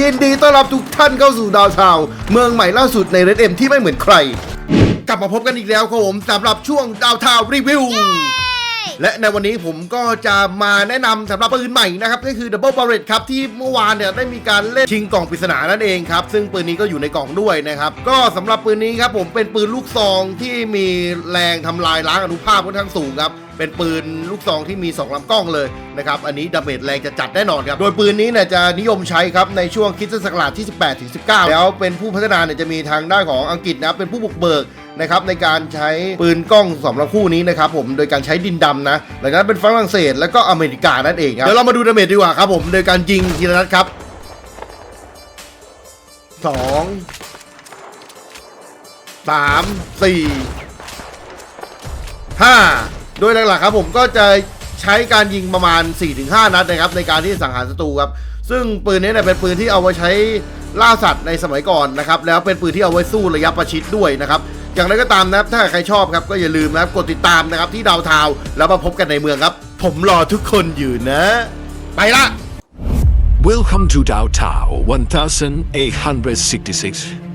ยินดีต้อนรับทุกท่านเข้าสู่ดาวเทาวน์เมืองใหม่ล่าสุดในเรดเอ็มที่ไม่เหมือนใคร กลับมาพบกันอีกแล้วครับผมสำหรับช่วงดาวเทาวน์รีวิว และในวันนี้ผมก็จะมาแนะนำสำหรับปืนใหม่นะครับก็คือ Double Barrett ครับ ที่เมื่อวานเนี่ยได้มีการเล่นชิงกล่องปริศนานั่นเองครับ ซึ่งปืนนี้ก็อยู่ในกล่องด้วยนะครับ ก็สำหรับปืนนี้ครับผมเป็นปืนลูกซองที่มีแรงทำลายล้างอนุภาพค่อนข้างสูงครับ เป็นปืนลูกซองที่มี 2ลำกล้องเลยนะครับ อันนี้ดาเมจแรงจะจัดแน่นอนครับ โดยปืนนี้เนี่ยจะนิยมใช้ครับในช่วงคิสตศักราชที่ 18ถึง19 แล้วเป็นผู้พัฒนาเนี่ยจะมีทางด้านของอังกฤษนะครับเป็นผู้บุกเบิกนะครับในการใช้ปืนกล้องสองลำคู่นี้นะครับผมโดยการใช้ดินดำนะหลังจากนั้นเป็นฝรั่งเศสแล้วก็อเมริกานั่นเองครับเดี๋ยวเรามาดูดาเมจดีกว่าครับผมโดยการยิงทีละนัดครับสองสามสี่ห้า โดยหลักๆครับผมก็จะใช้การยิงประมาณ 4-5 นัดนะครับในการที่สังหารศัตรูครับซึ่งปืนนี้เนี่ยเป็นปืนที่เอาไว้ใช้ล่าสัตว์ในสมัยก่อนนะครับแล้วเป็นปืนที่เอาไว้สู้ระยะประชิดด้วยนะครับอย่างไรก็ตามนะครับถ้าใครชอบครับก็อย่าลืมนะครับกดติดตามนะครับที่ดาวเทาวแล้วมาพบกันในเมืองครับ ผมรอทุกคนอยู่นะ ไปละ Welcome to Downtown 1866.